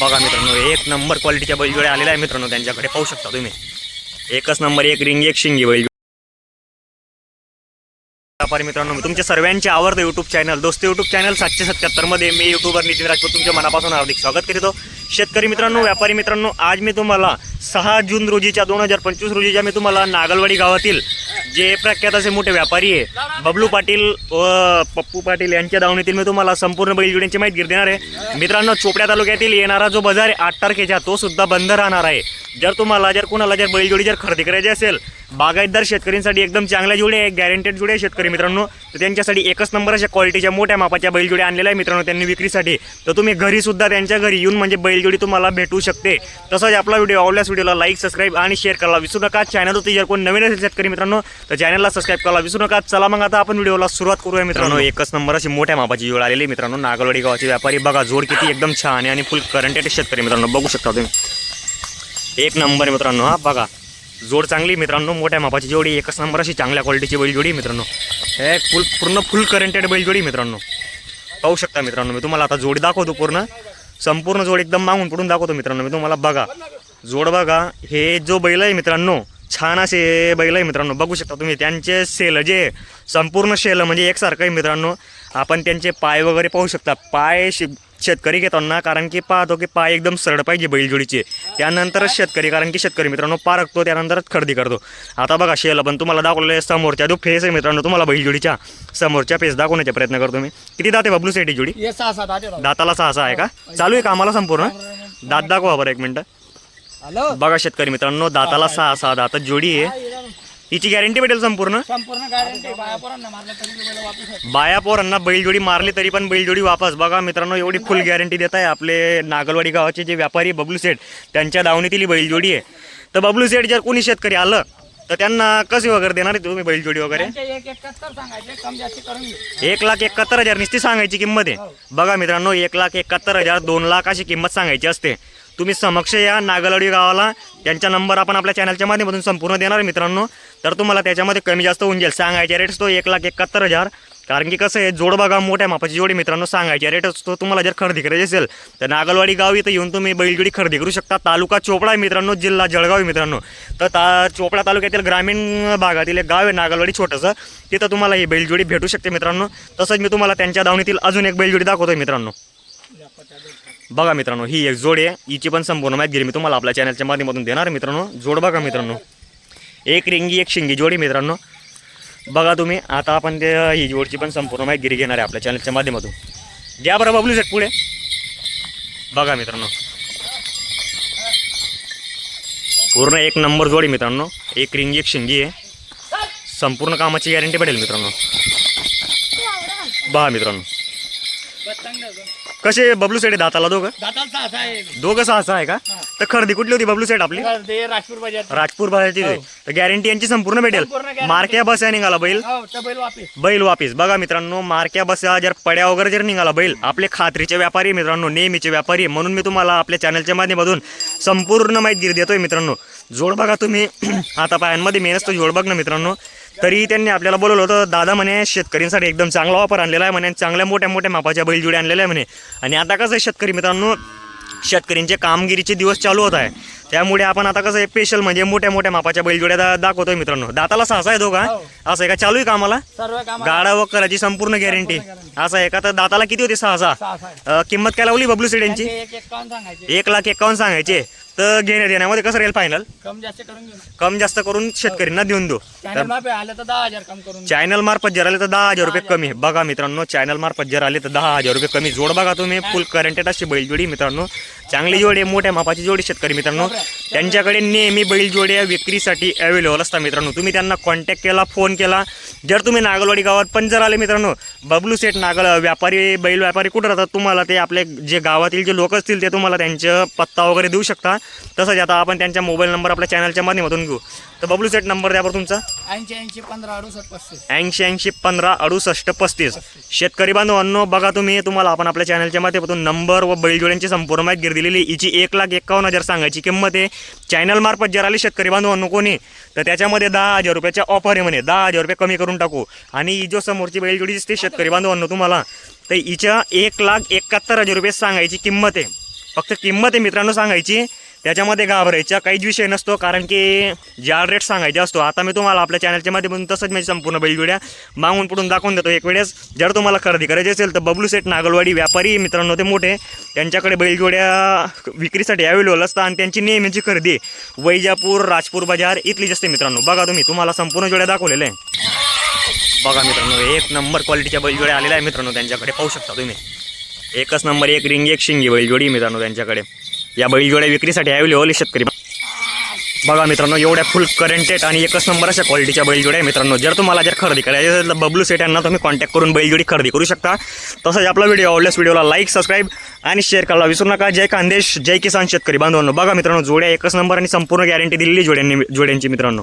बघा मित्रांनो एक नंबर क्वालिटीच्या बैलजोड्या आलेल्या आहे मित्रांनो त्यांच्याकडे पाहू शकता तुम्ही. एकच नंबर एक रिंग एक शिंगी बैल. व्यापारी मित्रांनो तुमच्या सर्वांचे आवडतं युट्यूब चॅनल दोस्त युट्यूब चॅनल सातशे सत्याहत्तरमध्ये मी युट्यूबर नितीन राजपूत तुमच्या मनापासून हार्दिक स्वागत करीतो शेतकरी मित्रांनो व्यापारी मित्रांनो आज मी तुम्हाला सहा जून रोजीच्या दोन हजार पंचवीस रोजीच्या मी तुम्हाला नागलवाडी गावातील जे प्रख्यात असे मोठे व्यापारी आहे बबलू पाटील व पप्पू पाटील यांच्या दावणीतील मी तुम्हाला संपूर्ण बैलजोड्यांची माहिती देणार आहे. मित्रांनो चोपड्या तालुक्यातील येणारा जो बाजार आहे आठ तारखेचा तो सुद्धा बंद राहणार आहे. जर तुम्हाला जर कोणाला जर बैलजोडी जर खरेदी करायची असेल बागायतदार शेतकऱ्यांसाठी एकदम चांगल्या जोडी आहे गॅरंटेड जोडी आहे शेतकरी मित्रांनो. तर त्यांच्यासाठी एकच नंबर अशा क्वालिटीच्या मोठ्या मापाच्या बैलजोडी आणलेल्या आहे मित्रांनो त्यांनी विक्रीसाठी. तर तुम्ही घरी सुद्धा त्यांच्या घरी येऊन म्हणजे बैलजोडी तुम्हाला भेटू शकते. तसंच आपला व्हिडिओ आवडल्यास व्हिडिओला लाईक सबस्क्राईब आणि शेअर करायला विसरू नका. चॅनल होती जर कोण नवीन असेल शेतकरी मित्रांनो तर चॅनलला सबस्क्राईब करायला विसरू नका. चला मग आता आपण व्हिडिओला सुरुवात करूया मित्रांनो. एकच नंबर अशी मोठ्या मापाची जोड आलेली मित्रांनो. नागलवाडी गावाचे व्यापारी. बघा जोड किती एकदम छान आहे आणि फुल करंटेड शेतकरी मित्रांनो. बघू शकता तुम्ही. एक नंबर मित्रांनो हा. बघा. जोड चांगली मित्रांनो मोठ्या मापाची जोडी एकच नंबर अशी चांगल्या क्वालिटीची बैलजोडी मित्रांनो. हे फुल पूर्ण फुल करंटेड बैलजोडी मित्रांनो. पाहू शकता मित्रांनो मी तुम्हाला आता जोडी दाखवतो पूर्ण. संपूर्ण जोड एकदम मागून पडून दाखवतो मित्रांनो मी तुम्हाला. बघा जोड बघा हे जो बैल आहे मित्रांनो छान असे बैल आहे मित्रांनो. बघू शकता तुम्ही त्यांचे सेल जे संपूर्ण शेल म्हणजे एकसारखं आहे मित्रांनो. आपण त्यांचे पाय वगैरे पाहू शकता. पाय शे शेतकरी घेताना कारण की पाहतो की पाय एकदम सरळ पाहिजे बैलजोडीचे. त्यानंतरच शेतकरी कारण की शेतकरी मित्रांनो पारखतो त्यानंतरच खरेदी करतो. आता बघा शेल पण तुम्हाला दाखवलेलं समोरच्या जो फेस आहे मित्रांनो तुम्हाला बैलजोडीच्या. समोरच्या फेस दाखवण्याचा प्रयत्न करतो मी. किती दाते बबलू सेटी जोडी? दाताला सहा सहा आहे का? चालू आहे कामाला संपूर्ण दात दाखवा बरं एक मिनटं. बघा शेतकरी मित्रांनो दाताला सहा सहा दात जोडी आहे. हिची गॅरंटी भेटेल संपूर्ण? गॅरंटी. बाया पोरांना बैलजोडी मारली तरी पण बैलजोडी वापस. बघा मित्रांनो एवढी फुल गॅरंटी देत आहे आपले नागलवाडी गावाचे जे व्यापारी बबलू सेठ त्यांच्या दावणीतील ही बैलजोडी आहे. तर बबलू सेठ जर कोणी शेतकरी आलं तर त्यांना कसे वगैरे देणार आहे तुम्ही बैलजोडी वगैरे? एक लाख एकाहत्तर हजार नुसती सांगायची किंमत आहे. बघा मित्रांनो एक लाख एकाहत्तर हजार दोन लाख अशी किंमत सांगायची असते. तुम्ही समक्ष या नागलवाडी गावाला. त्यांचा नंबर आपण आपल्या चॅनलच्या माध्यमातून संपूर्ण देणार आहे मित्रांनो. तर तुम्हाला त्याच्यामध्ये कमी जास्त होऊन जाईल. सांगायचे रेट्स तो एक लाख एकाहत्तर हजार. कारण की कसं आहे जोड बघा मोठ्या मापाची जोडी मित्रांनो सांगायच्या रेट असतो तुम्हाला जर खरेदी करायची असेल तर नागलवाडी गाव इथं येऊन तुम्ही बैलजोडी खरेदी करू शकता. तालुका चोपडा आहे मित्रांनो जिल्हा जळगाव आहे मित्रांनो. तर ता चोपडा तालुक्यातील ग्रामीण भागातील एक गाव आहे नागलवाडी छोटंसं. तिथं तुम्हाला ही बैलजोडी भेटू शकते मित्रांनो. तसंच मी तुम्हाला त्यांच्या दावणीतील अजून एक बैलजोडी दाखवतोय मित्रांनो. बघा मित्रांनो ही एक जोड आहे. हिची पण संपूर्ण माहिती मी तुम्हाला. आपल्या चॅनलच्या माध्यमातून देणार आहे मित्रांनो. जोड बघा मित्रांनो. एक रिंगी एक शिंगी जोडी मित्रांनो. बघा तुम्ही आता आपण ते ही जोडची पण संपूर्ण माहिती घेणार आहे आपल्या चॅनलच्या माध्यमातून. द्या बरं बबलू सेट पुढे. बघा मित्रांनो. पूर्ण एक नंबर जोडी मित्रांनो. एक रिंगी एक शिंगी आहे. संपूर्ण कामाची गॅरंटी पडेल मित्रांनो. बघा मित्रांनो. कसे बबलू सेट आहे दाताला दोघं? दाताल सहा सहा आहे. दोघं सहा सहा आहे का? तर खरेदी कुठली होती बबलू सेट आपली? ते राजपूर बाजार. राजपूर बाजारची हो. तर गॅरंटी यांची संपूर्ण भेटेल. संपूर्ण guarantee. मारक्या बस आहे निघाला बैल. हो त्या बैल वापस. बैल वापिस. बघा मित्रांनो मारक्या बसा जर पड्या वगैरे जर निघाला बैल आपले खात्रीचे व्यापारी आहे मित्रांनो नेहमीचे व्यापारी आहे. म्हणून मी तुम्हाला आपल्या चॅनलच्या माध्यमातून संपूर्ण माहिती देतोय मित्रांनो. जोड बघा तुम्ही. आता पायांमध्ये मेहनत तो जोड बघ ना मित्रांनो. तरी त्यांनी आपल्याला बोलवलं होतं दादा म्हणे शेतकऱ्यांसाठी एकदम चांगला वापर आणलेला आहे म्हणे चांगल्या मोठ्या मोठ्या मापाच्या बैलजोड्या आणलेल्या आहे म्हणे. आणि आता कसं आहे शेतकरी मित्रांनो शेतकऱ्यांचे कामगिरीचे दिवस चालू होत आहे. त्यामुळे आपण आता कसं स्पेशल म्हणजे मोठ्या मोठ्या मापाच्या बैलजोड्या दा- दाखवतोय मित्रांनो. दाताला सहा आहे दोघा हो. असं आहे का? चालू आहे का आम्हाला सर्व काम गाडा व करायची संपूर्ण गॅरंटी असं आहे का? तर दाताला किती होती? सहा सहा. सहा सहा. आहे. अं, किंमत काय लावली बबलू यांची? त्यांचे एक लाख एकावन्न सांगायचे. तर घेण्या देण्यामध्ये कसं राहील फायनल कम जास्त करून घेऊ. कम जास्त करून शेतकऱ्यांना देऊन देऊ. चॅनल मापे आले तर दहा हजार कम करून घेऊ. चॅनल मार्फत जर आले तर दहा हजार रुपये कमी. बघा मित्रांनो चॅनल मार्फत जर आले तर दहा हजार रुपये कमी. जोड बघा तुम्ही फुल करंटेड अशी बैलजोडी मित्रांनो. चांगली जोडी आहे मोठ्या मापाची जोडी शेतकरी मित्रांनो. त्यांच्याकडे नेहमी बैलजोड्या विक्रीसाठी अवेलेबल असतात मित्रांनो. तुम्ही त्यांना कॉन्टॅक्ट केला फोन केला. जर तुम्ही नागलवाडी गावात पण जर आले मित्रांनो बबलू सेट नागल व्यापारी बैल व्यापारी कुठं राहतात तुम्हाला ते आपले जे गावातील जे लोक असतील ते तुम्हाला त्यांचं पत्ता वगैरे देऊ शकता. तसंच आता आपण त्यांचा मोबाईल नंबर आपल्या चॅनलच्या माध्यमातून घेऊ. तर बबलू सेट नंबर द्या बरं तुमचा. ऐंशी ऐंशी पंधरा अडुसष्ट पस्तीस. ऐंशी ऐंशी पंधरा अडुसष्ट पस्तीस. शेतकरी बांधवांनो बघा तुम्ही तुम्हाला आपण आपल्या चॅनलच्या माध्यमातून नंबर व बैलजोड्यांची संपूर्ण माहिती गिर दिलेली हिची एक लाख एकावन्न हजार सांगायची किंमत आहे. चॅनल मार्फत जर आली शेतकरी बांधवांनो कोणी तर त्याच्यामध्ये दहा हजार रुपयाच्या ऑफर आहे म्हणे. दहा हजार रुपये कमी करून टाकू. आणि ही जो समोरची बैलजोडी दिसते शेतकरी बांधवांनो तुम्हाला तर हिच्या एक लाख एकाहत्तर हजार रुपये सांगायची किंमत आहे. फक्त किंमत आहे मित्रांनो सांगायची. त्याच्यामध्ये घाबरायचा काहीच विषय नसतो कारण की ज्या रेट सांगायचे असतो आता मी तुम्हाला आपल्या चॅनलच्या माध्यमातून तसंच मी संपूर्ण बैलजोड्या मागून पुढून दाखवून देतो. एक वेळेस जर तुम्हाला खरेदी करायची असेल तर बबलू सेट नागलवाडी व्यापारी मित्रांनो ते मोठे त्यांच्याकडे बैलजोड्या विक्रीसाठी अवेलेबल असतात आणि त्यांची नेहमीची खरेदी वैजापूर राजपूर बाजार इथली जास्त मित्रांनो. बघा तुम्ही तुम्हाला संपूर्ण जोड्या दाखवलेल्या आहे बघा मित्रांनो एक नंबर क्वालिटीच्या बैलजोड्या आलेल्या आहे मित्रांनो त्यांच्याकडे पाहू शकता तुम्ही. एकच नंबर एक रिंग एक शिंगी बैलजोडी मित्रांनो त्यांच्याकडे. या बैलजोड्या विक्रीसाठी अवेलेबल शेतकरी बघा मित्रांनो एवढ्या फुल करंटेड आणि एकच नंबर अशा क्वालिटीच्या बैलजोड्या आहे मित्रांनो. जर तुम्हाला जर खरेदी करायची असेल तर बबलू सेट यांना तुम्ही कॉन्टॅक्ट करून बैलजोडी खरेदी करू शकता. तसंच आपला व्हिडिओ आवडल्यास व्हिडिओला लाईक सबस्क्राईब आणि शेअर करायला विसरू नका. जय खानदेश जय किसान शेतकरी बांधवांनो. बघा मित्रांनो जोड्या एकच नंबर आणि संपूर्ण गॅरंटी दिलेली जोड्यांनी जोड्यांची मित्रांनो.